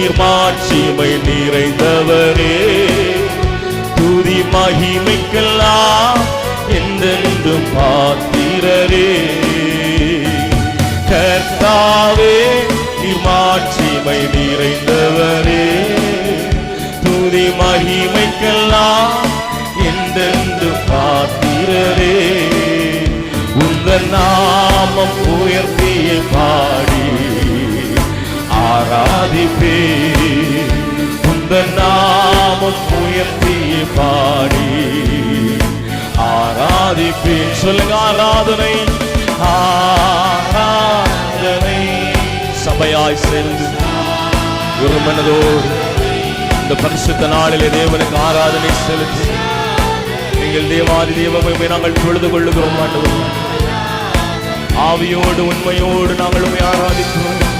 நீர் மாட்சிமை நிறைந்தவரே. துதி மகிமைக்கெல்லாம் என்றென்றும் பாத்திரரே கர்த்தாவே நீர் மாட்சிமை நிறைந்தவரே. துதி மகிமைக்கெல்லாம் என்றென்று பாத்திரரே உங்கள் நாமம் உயர்த்திய ஆராதிப்பே. உந்த நாமம் உயர்த்தி பாடி. ஆராதிப்பேன் சொல்லுங்க ஆராதனை. ஆராதனை. சபையாய் சேர்ந்து ஒரு மனதோடு இந்த பரிசுத்த நாளிலே தேவனுக்கு ஆராதனை செலுத்தி நீங்கள் தேவாதி தேவமை நாங்கள் பொழுது கொள்ளுகிறோம் ஆண்டவர். ஆவியோடு உண்மையோடு நாங்கள் உண்மை ஆராதிக்கிறோம்.